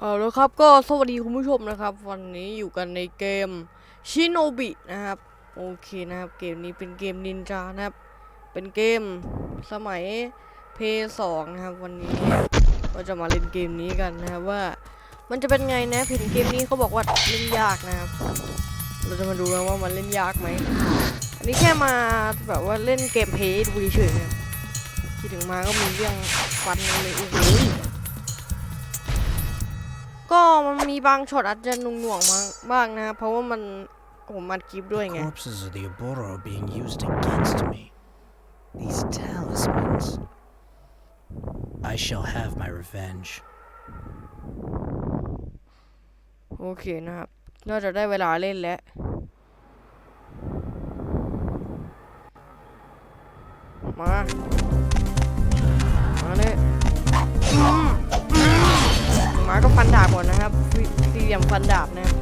เอาล้วครับก็สวัสดีคุณผู้ชมนะครับ วันนี้อยู่กันในเกมชิโนบินะครับ โอเคนะครับ เกมนี้เป็นเกมนินจานะครับ เป็นเกมสมัยเพย์สองนะครับ วันนี้ก็จะมาเล่นเกมนี้กันนะครับว่า มันจะเป็นไงนะเห็นเกมนี้เขาบอกว่าเล่นยากนะครับ เราจะมาดูกันว่ามันเล่นยากไหมอันนี้แค่มาแบบว่าเล่นเกมเพย์ดูเฉยๆนะครับที่ถึงมาก็มีเรื่องฟันเลยโอ้โห ก็มันมีบางช็อตอาจจะหนุ่งหน่วงๆมาบ้างนะครับเพราะว่ามันผมอัดคลิปด้วยไง Corpses of the Oboro are being used against me. These talismans. I shall have my revenge. โอเคนะครับน่าจะได้เวลาเล่นแล้วมา มาเลยอืมอื มมาก็ฟันดาบก่อนนะครับสี่สี่เหลี่ยมฟันดาบนะครับ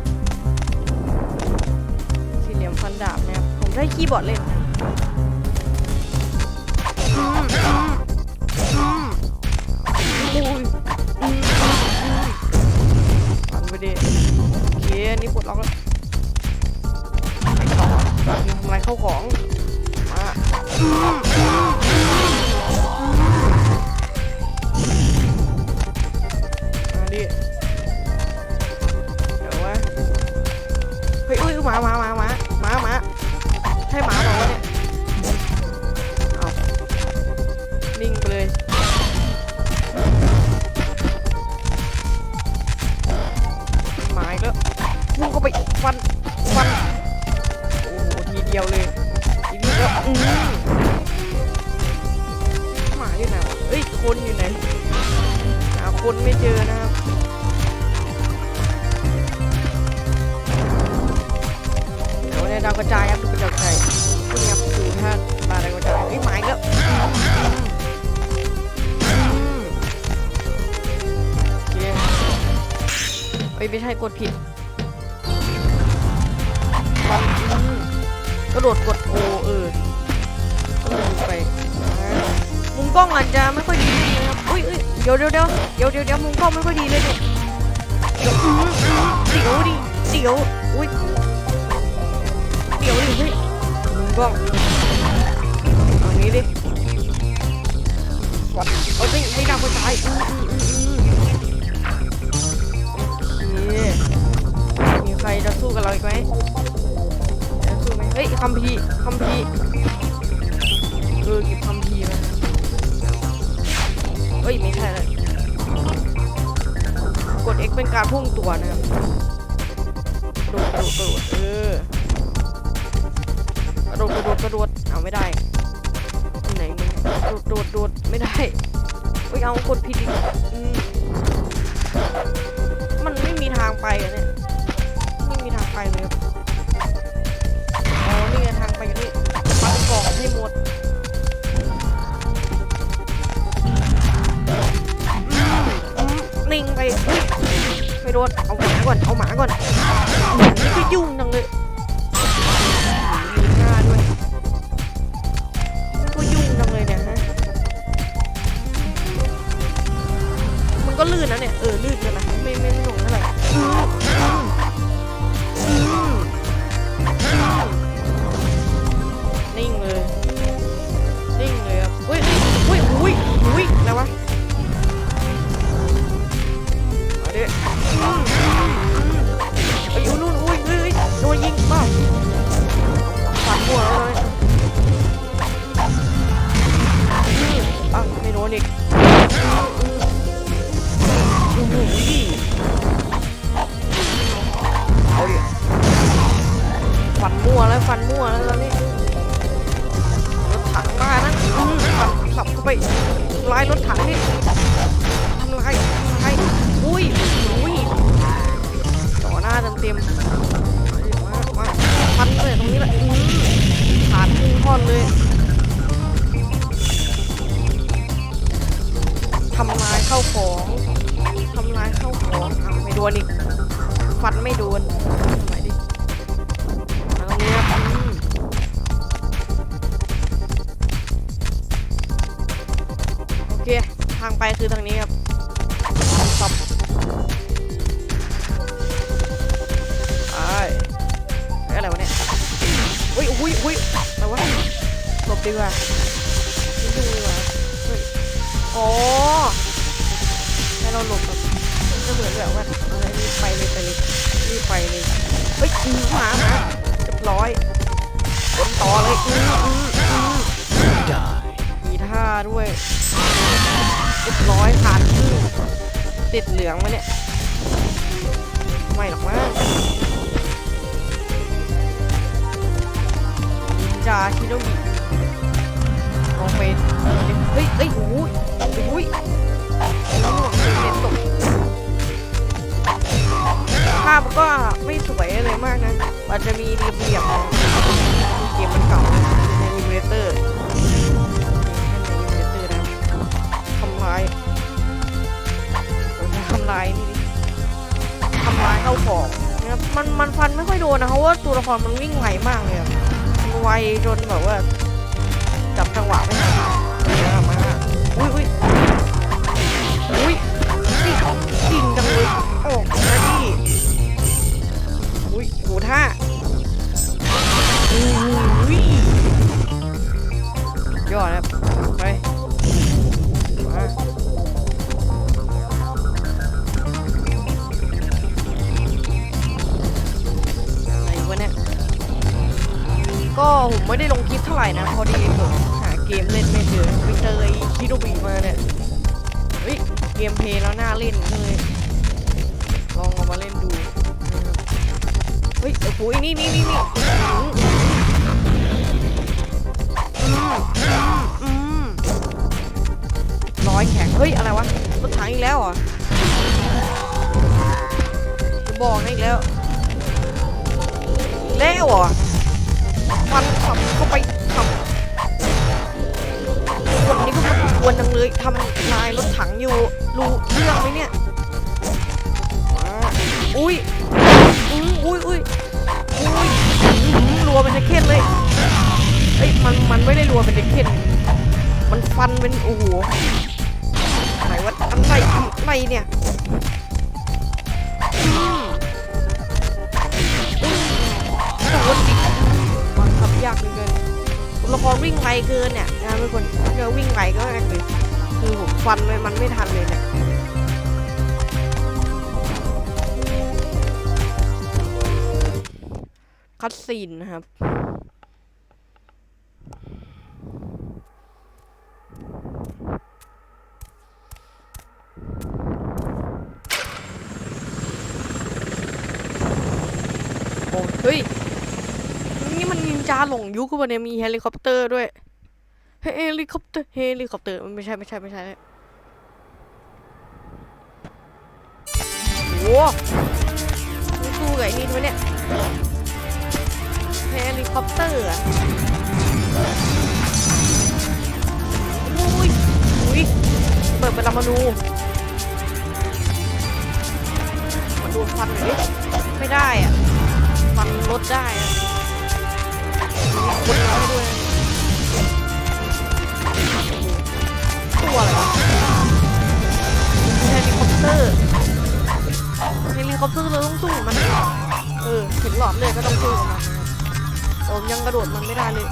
สี่เหลี่ยมฟันดาบนะครับผมได้คีย์บอร์ดเล่นนะ หมายก็พุ่งเข้าไปฟันฟันโอ้โหทีเดียวเลยทีนี้ก็อืมหมาอยู่ไหนเอ้ยคนอยู่ไหนหาคนไม่เจอนะครับเดี๋ยวเนี่ยดาวกระจายครับดูกระจายกระจายพวกนี้ครับดูท่าตาดาวกระจายเฮ้ยหมายก็อืมอืมโอเคเอ้ยไม่ใช่กดผิด กระโดดกดโอเออไปมุมกล้องอาจจะไม่ค่อยดีนะครับอุ้ยเดี๋ยวเดี๋ยวเดี๋ยวเดี๋ยวเดี๋ยวเดี๋ยวมุมกล้องไม่ค่อยดีเลยเนี่ยเดี๋ยวเดี๋ยวดิเดี๋ยวอุ้ยเดี๋ยวดิเฮ้ยมุมกล้องเอางี้ดิวัดเอาสิไม่น่าเข้าใจอืมอืมอืมอืมโอเคมีใครจะสู้กับเราอีกไหม เฮ้ยคัมภีคัมภีเออหยิบคัมภีมาเฮ้ยไม่ใช่เลยกด X เป็นการพุ่งตัวนะครับกระโดดกระโดดกระโดดเออกระโดดกระโดดกระโดดเอาไม่ได้ที่ไหนมึงโดดโดดโดดไม่ได้เฮ้ยเอากดผิดอีกมันไม่มีทางไปอะเนี่ยไม่มีทางไปเลยครับ นี่ไงทางไปอยู่นี่ปัดกล่องให้หมดนิ่งไปไปโดนเอาหมาก่อนเอาหมาก่อนนี่ก็ยุ่งจังเลย ทำร้ายเข้าของทำร้ายเข้าของเอาไม่โดนอีกฟันไม่โดนทำไยดิเอาเนี้ยโอเค ทางไปคือทางนี้ครับซับไอ้อะไรวะเนี่ยอุ้ยอุ้ยอุ้ยอะไรวะหลบดีกว่าดูดีกว่าอ๋อ เราหลบแบบจะเหมือนแบบว่าอะไรรีบไปเลยไปเลยรีบไปเลยเฮ้ยอือหมาหมาเรียบร้อยต่อเลยอืออืออือมีท่าด้วยเรียบร้อยผ่านครึ่งติดเหลืองมาเนี่ยไม่หรอกมั้งนินจาชิโนบิลองไปเฮ้ยเฮ้ยโอ้ยโอ้ย ภาพมันก็ไม่สวยอะไรมากนะ มันจะมีระเบียบเกมมันเก่าในอิมูเลเตอร์ทำลายผมจะทำลายนี่ทำลายเข้าของนะครับมันมันฟันไม่ค่อยโดนนะเพราะว่าตัวละครมันวิ่งไวมากเลยมันไวจนแบบว่าจับจังหวะไม่ทันมามาอุ้ยอุ้ยอุ้ย เลยโอ้มาดิอุ้ยโหท่าอุ้ยยอดครับไปมาอะไรวะเนี่ยก็ผมไม่ได้ลงคลิปเท่าไหร่นะพอดีผมหาเกมเล่นไม่เจอไปเจอไอ้ชิโนบิมาเนี่ยเฮ้ยเกมเพลย์แล้วน่าเล่นเลย ลองเอามาเล่นดูเฮ้ยโอ้โหนี่นี่นี่นี่ร้อยแข็งเฮ้ย อะไรวะรถถังอีกแล้วเหรอจะบอกนะอีกแล้ว แล้วเหรอฟันขับเข้าไปขับคนนี้ก็มากวนจังเลยทำลายรถถังอยู่ รู้เรื่องไหมเนี่ย อุ้ยอุ้ยอุ้ยอุ้ยอุ้ยอื้อหือรัวเป็นจะเข้นเลยเอ้ยมันมันไม่ได้รัวเป็นจะเข้นมันฟันเป็นโอ้โหไหนว่าอะไรอะไรเนี่ยมอืมโดนดิบังคับยากเหลือเกินตัวละครวิ่งไวเกินเนี่ยนะทุกคนเจอวิ่งไวก็มากเลยคือผมฟันเลยมันไม่ทันเลยเนี่ย คัดซีนนะครับ โอ้เฮ้ย นี่มันนินจาหลงยุคกันเนี่ยมีเฮลิคอปเตอร์ด้วย เฮลิคอปเตอร์ เฮลิคอปเตอร์มันไม่ใช่ไม่ใช่ไม่ใช่โอ้โหสู้กับไอ้นี่ด้วยเนี่ย ฮลิคอปเตอร์อุ้ยอุ้ยเปิดเป็นลามานูมาดูฟันหน่อยไม่ได้อะฟันลดได้อะคนน้อยด้วยตัวอะไรวะเฮลิคอปเตอร์เฮลิคอปเตอร์เราต้องสู้กับมัน เออถึงหลอดเลยก็ต้องสู้มัน ผมยังกระโดดมันไม่ได้เลย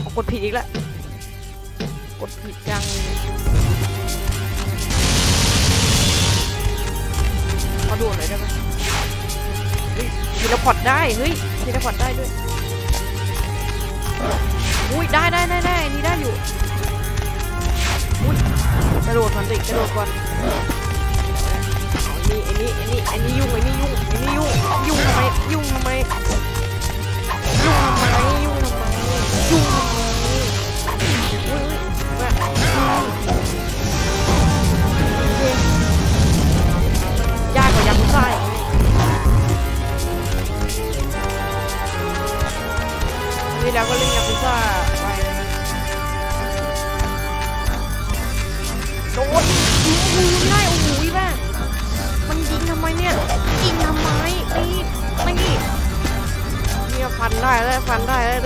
เอากดผิดอีกแล้ว กดผิดจังขอดูหน่อยได้ไหมเฮ้ยทีละพอร์ตได้ เฮ้ยทีละพอร์ตได้ด้วย อุ้ยได้ได้ได้ได้นนี้ได้อยู่อุ้ยกระโดดก่อนสิกระโดดก่อน อันนี้อันนี้อันนี้อันนี้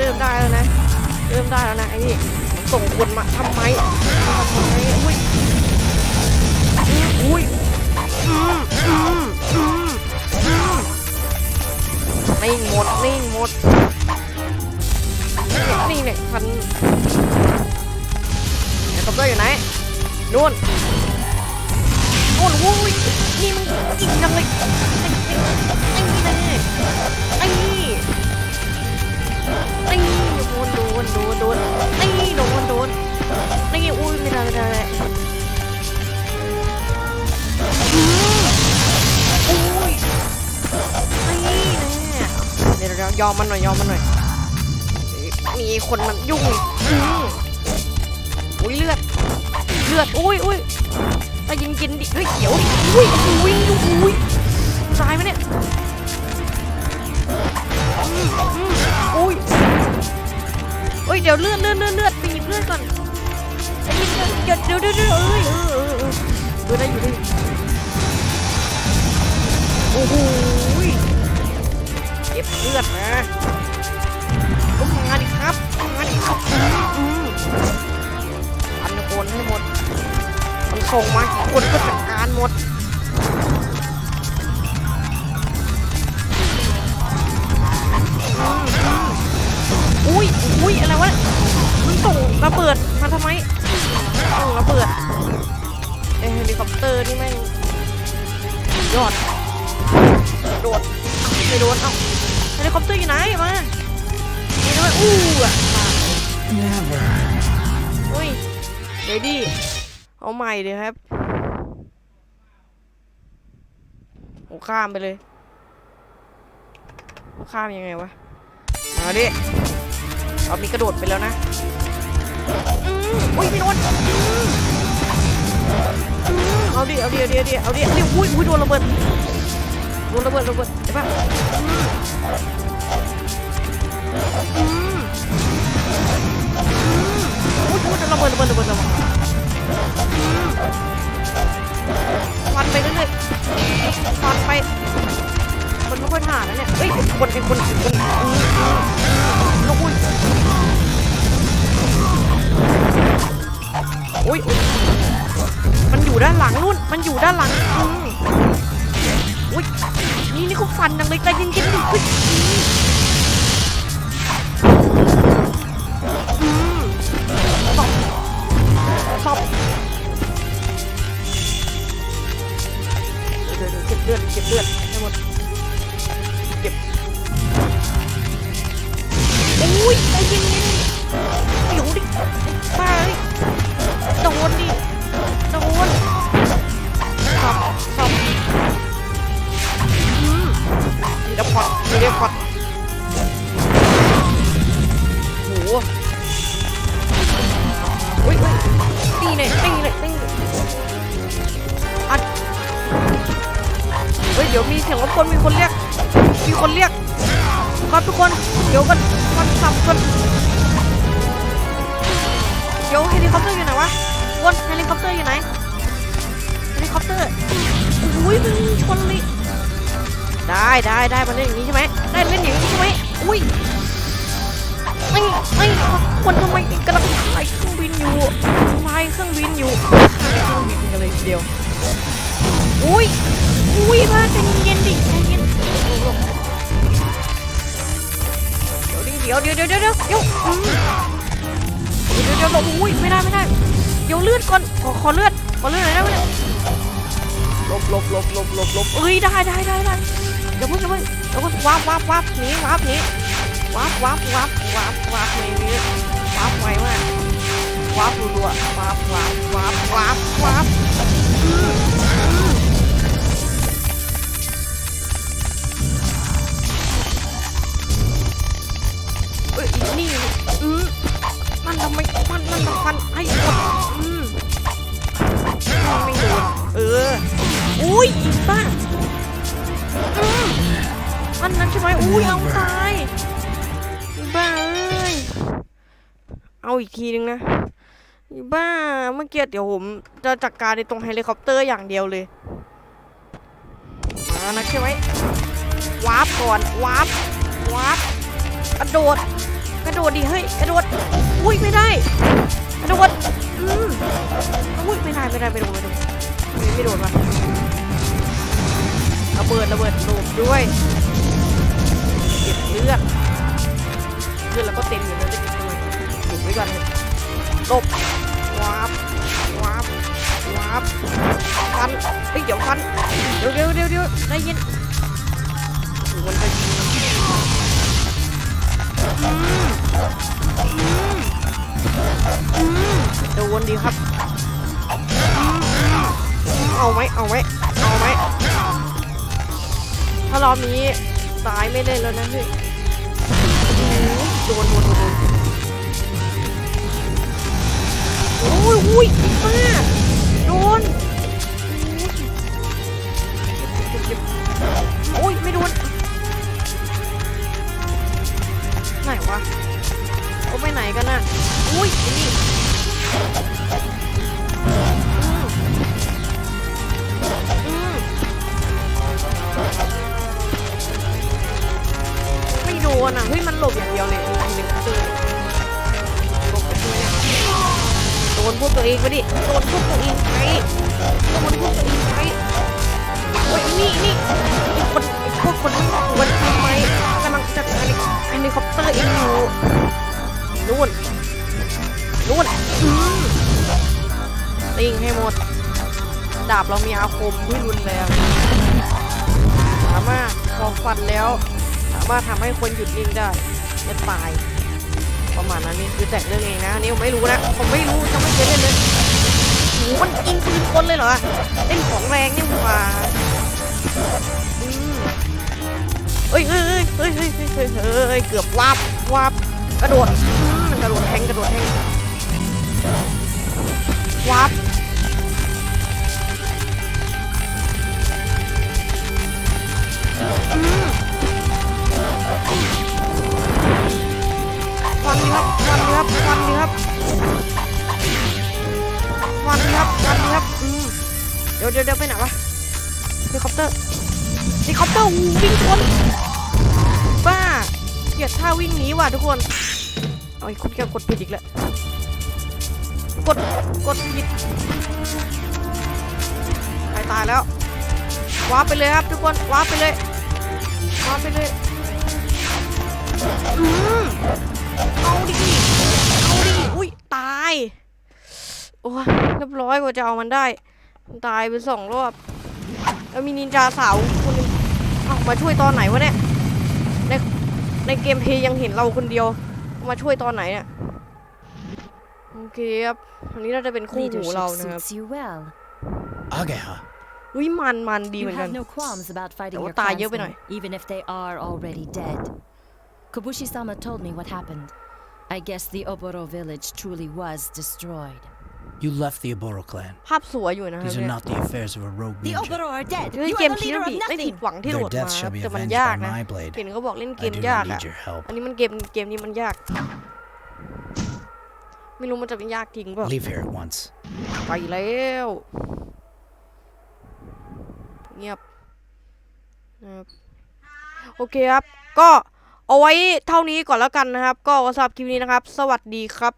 ริ่มได้แล้วนะ เริ่มได้แล้วนะไอ้นี่มันส่งคนมาทำไมทำไมอุ้ยอุ้ยอืมอืมอืมนิ่งหมดนิ่งหมดนี่เนี่ยฟันเฮลิคอปเตอร์อยู่ไหนนู่นนู่นโอ้ยนี่มันจริงจังเลยไอ้นี่ไอ้นี่ไอ้นี่ นโดนโดนโดนไอ้นี่โดนโดนไอ้นี่อุ้ยไม่ได้ไม่ได้ไม่ได้อืมอุ้ยไอ้นี่เนี่ยเดี๋ยวเดี๋ยวยอมมันหน่อยยอมมันหน่อยมีคนมันยุ่งอุ้ยเลือดเลือดอุ้ยอุ้ยไปยิงกินดิเฮ้ยเขียวดิอุ้ยอุ้ยอุ้ยตายไหมเนี่ยอืม อืมอุ้ยเดี๋ยวเลือดเลือดเลือดเลือดไปหยิบเลือดก่อนไอ้ยิงเดี๋ยวเดี๋ยวเดี๋ยวเดี๋ยวเอ้ยเออเออเออเออได้อยู่ด้อยู่โอ้โหเก็บเลือดนะลุกงานดิครับงานดิครับอืมอันโกนให้หมด มันส่งมากี่คนก็จัดการหมด อุ้ยอะไรวะมันส่งระเบิดมาทำไมส่งระเบิดเอ้ยเฮลิคอปเตอร์นี่แม่งยอดโดดไม่โดนเอ้าเฮลิคอปเตอร์อยู่ไหนมาไม่โดนอู้อะอุ้ยเดี๋ยวดิเอาใหม่เดี๋ยวครับโอ้ข้ามไปเลยข้ามยังไงวะมาดิ เรามีกระโดดไปแล้วนะอืมอุ้ยไม่โดนอืมอืมเอาดิเอาดิเอาดิเอาดิเอาดิเอาดิอุ้ยอุ้ยโดนระเบิดโดนระเบิดระเบิดเห็นปะอืมอืมอุ้ยอุ้ยระเบิดระเบิดระเบิดระเบิดฟันไปเรื่อยๆฟันไปคนไม่ค่อยถ่านนะเนี่ยเอ้ยคนเป็นคนเป็นคน นหลังนู่นมันอยู่ด้านหลังอืมอุ้ยนี่นี่เขาฟันจังเลยใจเย็นๆดิเฮ้ยอืมชอบเดี๋ยวเดี๋ยวเก็บเลือดเก็บเลือดให้หมดเก็บอุ้ยใจเย็น พอดมีเดพอดโหอุ้ยอุ้ยตีเลยตีเลยตีเลยอัดเฮ้ยเดี๋ยวมีเสียงรบกวนมีคนเรียก มีคนเรียก ครับทุกคน เดี๋ยวกันมันสับกันเดี๋ยวเฮลิคอปเตอร์อยู่ไหนวะวนเฮลิคอปเตอร์อยู่ไหนเฮลิคอปเตอร์อุ้ยมันชนเลย ได้ได้ได้มันเล่นอย่างนี้ใช่ไหมได้เล่นอย่างนี้ใช่ไหมอุ้ยไอ้ไอ้คนทำไมกำลังถ่ายเครื่องบินอยู่ถ่ายเครื่องบินอยู่ถ่ายเครื่องบินกันเลยทีเดียวอุ้ยอุ้ยมาใจเย็นดิใจเย็นเดี๋ยวดิเดี๋ยวเดี๋ยวเดี๋ยวเดี๋ยวเดี๋ยวเดี๋ยวเดี๋ยวเดี๋ยวอุ้ยไม่ได้ไม่ได้เดี๋ยวเลือดก่อนขอขอเลือดขอเลือดหน่อยได้ไหมเนี่ยหลบลบลบลบลบลบเอ้ยได้ได้ได้ได้ เดี๋ยวเพิ่งเดี๋ยวเพิ่งเดี๋ยวเพิ่งวับวับวับหนีวับหนีวับวับวับวับวับในนี้วับไวมากวับรัวๆวับวับวับวับวับเอ้ยนี่อืมมันทำไมมันมันฟันให้หมดอืมไม่โดนเอออุ้ยอีบ้า อืมอันนั้นใช่ไหมอุ้ยเอาตายบ้าเอ้ยเอาอีกทีนึงนะบ้าเมื่อกี้เดี๋ยวผมจะจัดการในตรงเฮลิคอปเตอร์อย่างเดียวเลยมานะใช่ไหมวาร์ปก่อนวาร์ปวาร์ปกระโดดกระโดดดิเฮ้ยกระโดดอุ้ยไม่ได้กระโดดอืมอุ้ยไม่ได้ไม่ได้ไม่โดนไม่โดนไม่ไม่โดนว่ะ ระเบิดระเบิดโดดด้วยเลือดเลือดแล้วก็เต็มอยู่นะจะเก็บทำไมเก็บไว้ก่อนเถอะหลบวาบวาบวาบฟันเฮ้ยเดี๋ยวฟันเดี๋ยวเดี๋ยวเดี๋ยวเดี๋ยวได้ยินโอ้โหมันจะยิงโดนดีครับ เอาไหมเอาไหมเอาไหม ถ้ารอบนี้ตายไม่เล่นแล้วนะเฮ้ยอืมโดนโดนโดนโดนโอ้ยอุ้ยมากโดน คอปเตอร์เองอยู่นู่นนู่นติงให้หมด ดาบเรามีอาคมที่รุนแรงสามารถพอฟันแล้ว สามารถทำให้คนหยุดนิ่งได้และตายประมาณนั้นนี่คือแต่งเรื่องเองนะนี่ผมไม่รู้นะผมไม่รู้จะไม่เคยเล่นเลยโหมันยิงปืนคนเลยเหรอเล่นของแรงนี่หว่า เฮ้ยเฮ้ยเฮ้ยเฮ้ยเฮ้ยเฮ้ยเกือบวาบวาบกระโดดกระโดดแทงกระโดดแทง อาไอ้คุณแกกดผิดอีกแล้ว กด กดผิดตายตายแล้ว ว้าไปเลยครับทุกคน ว้าไปเลย ว้าไปเลย อืมเอาดิ เอาดิ อุ้ย ตาย โอ้ยเรียบร้อยกว่าจะเอามันได้ ตายไปสองรอบ แล้วมีนินจาสาวคนนึงเอ้ามาช่วยตอนไหนวะเนี่ย ในในเกมเพย์ยังเห็นเราคนเดียว มาช่วยตอนไหนเนี่ยโอเคครับอันนี้น่าจะเป็นคู่หู Leadership เรานะครับ suits you well. Ageha. อุ้ยมันมันดีเห You มือนกัน have no qualms about fighting Oh, your ตายเยอะไปหน่อย clansmen, even if they are already dead. Kobushi-sama told me what happened. I guess the Oboro village truly was destroyed. You left the Oboro clan. ภาพสวยอยู่นะครับ These are เนี่ย not the affairs of a rogue The ninja. Oboro are dead. เฮ้ย You เก are ม the ชิ leader น of บิไม่ผิด nothing. หวังที่โหล Their ดมา deaths ครับ shall be แต่มัน avenged ยาก by นะ my blade. เห็นเขาบอกเล่นเก I ม do ยาก not อะ need your help. อันนี้มันเกมเกมนี้มันยาก ไม่รู้มันจะเป็นยากจริงเปล่า Leave here at once. ไปแล้ว เงียบนะครับโอเคครับ ก็เอาไว้เท่านี้ก่อนแล้วกันนะครับ ก็สำหรับคลิปนี้นะครับ สวัสดีครับ